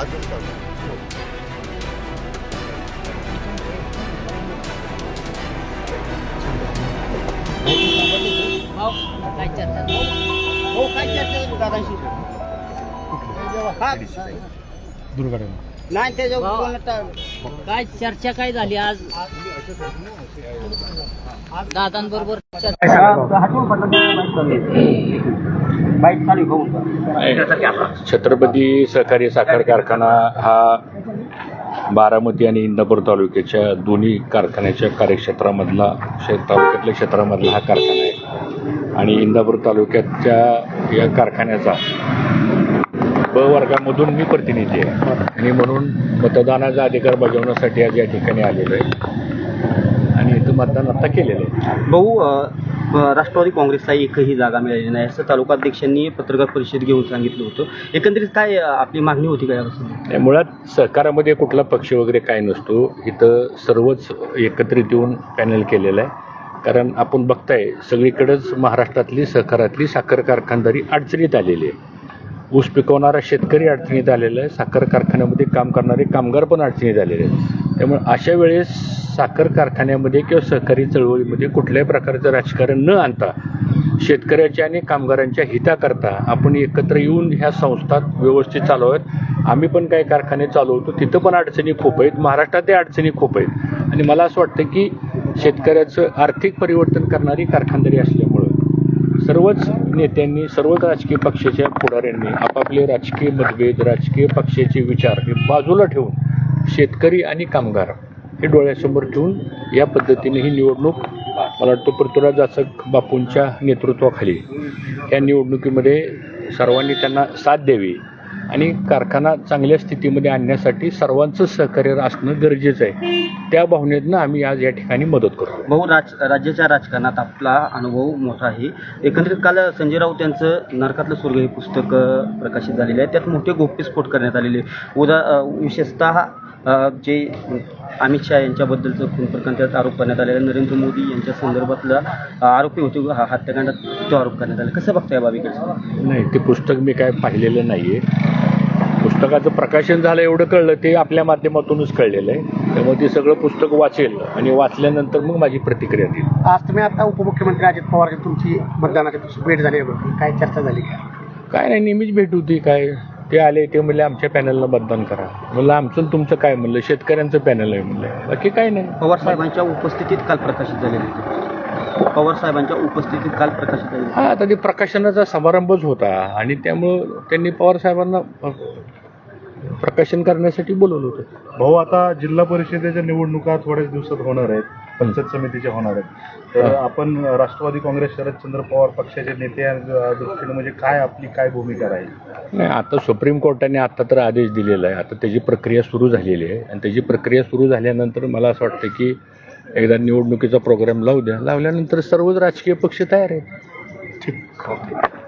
आजच चालू काय चर्चा हो काय चर्चा दादाशी नाही काय चर्चा काय झाली आज? दादांबरोबर छत्रपती सहकारी साखर कारखाना हा बारामती आणि इंदापूर तालुक्याच्या दोन्ही कारखान्याच्या कार्यक्षेत्रामधला शे तालुक्यातल्या क्षेत्रामधला हा कारखाना आहे. आणि इंदापूर तालुक्याच्या या कारखान्याचा ब वर्गामधून मी प्रतिनिधी आहे. आणि म्हणून मतदानाचा अधिकार बजावण्यासाठी आज या ठिकाणी आलेलो आहे. आणि इथं मतदान आता केलेलं आहे. भाऊ राष्ट्रवादी काँग्रेसला एकही जागा मिळालेली नाही असं तालुकाध्यक्षांनी पत्रकार परिषद घेऊन सांगितलं होतं. एकंदरीत काय आपली मागणी होती का यापासून मुळात सहकारामध्ये कुठला पक्ष वगैरे काय नसतो. इथं सर्वच एकत्रित येऊन पॅनल केलेलं आहे. कारण आपण बघताय सगळीकडेच महाराष्ट्रातली सहकारातली साखर कारखानदारी अडचणीत आलेली आहे. ऊस पिकवणारा शेतकरी अडचणीत आलेला आहे. साखर कारखान्यामध्ये काम करणारे कामगार पण अडचणीत आलेले आहेत. त्यामुळे अशा वेळेस साखर कारखान्यामध्ये किंवा सहकारी चळवळीमध्ये कुठल्याही प्रकारचं राजकारण न आणता शेतकऱ्याच्या आणि कामगारांच्या हिताकरता आपण एकत्र येऊन ह्या संस्था व्यवस्थित चालवत आम्ही पण काही कारखाने चालवतो. तिथं पण अडचणी खूप आहेत. महाराष्ट्रातही अडचणी खूप आहेत. आणि मला असं वाटतं की शेतकऱ्याचं आर्थिक परिवर्तन करणारी कारखानदारी असली सर्वच नेत्यांनी सर्वच राजकीय पक्षाच्या पुढाऱ्यांनी आपापले राजकीय मतभेद राजकीय पक्षाचे विचार हे बाजूला ठेवून शेतकरी आणि कामगार हे डोळ्यासमोर ठेवून या पद्धतीने ही निवडणूक मला वाटतं पृथ्वीराज जाचक बापूंच्या नेतृत्वाखाली या निवडणुकीमध्ये सर्वांनी त्यांना साथ द्यावी. आणि कारखाना चांगल्या स्थितीमध्ये आणण्यासाठी सर्वांचं सहकार्य असणं गरजेचं आहे. त्या भावनेतनं आम्ही आज या ठिकाणी मदत करतो भाऊ राज राज्याच्या राजकारणात आपला अनुभव मोठा आहे. एकंदरीत काल संजय राऊत यांचं नरकातलं स्वर्ग हे पुस्तक प्रकाशित झालेलं आहे. त्यात मोठे गोप्यस्फोट करण्यात आलेले उदा विशेषतः जे अमित शहा यांच्याबद्दलचं खून प्रकरण त्यात आरोप करण्यात आलेला नरेंद्र मोदी यांच्या संदर्भातला आरोपी होते हा- हत्याकांडात तो आरोप करण्यात आला. कसं बघताय बाबीकडे? नाही ते पुस्तक मी काय पाहिलेलं नाही आहे पुस्तकाचं प्रकाशन झालं एवढं कळलं ते आपल्या माध्यमातूनच कळलेलं आहे. त्यामुळे ते सगळं पुस्तक वाचेल आणि वाचल्यानंतर मग माझी प्रतिक्रिया देईल. आज तुम्ही आता उपमुख्यमंत्री अजित पवार यांची तुमची मतदानाची तुमची भेट झाली आहे काय चर्चा झाली का काय नाही नेहमीच भेट होती काय ते आले ते म्हणले आमच्या पॅनलला मतदान करा. म्हणलं आमचं आणि तुमचं काय? म्हणलं शेतकऱ्यांचं पॅनल आहे. म्हणलं बाकी काय नाही. पवार साहेबांच्या उपस्थितीत काल प्रकाशित झालेले होते. पवार साहेबांच्या उपस्थितीत काल प्रकाशित झालेले हा आता ते प्रकाशनाचा समारंभच होता आणि त्यामुळं त्यांनी पवार साहेबांना प्रकाशन करण्यासाठी बोलवलं होतं. भाऊ आता जिल्हा परिषदेच्या निवडणुका थोड्याच दिवसात होणार आहेत. पंचायत समितीच्या होणार आहेत. तर आपण राष्ट्रवादी काँग्रेस शरदचंद्र पवार पक्षाचे नेते दृष्टीने म्हणजे काय आपली काय भूमिका राहील? नाही आता सुप्रीम कोर्टाने आता तर आदेश दिलेला आहे. आता त्याची प्रक्रिया सुरू झालेली आहे. आणि त्याची प्रक्रिया सुरू झाल्यानंतर मला असं वाटतं की एकदा निवडणुकीचा प्रोग्राम लावू द्या. लावल्यानंतर सर्वच राजकीय पक्ष तयार आहेत. ठीक.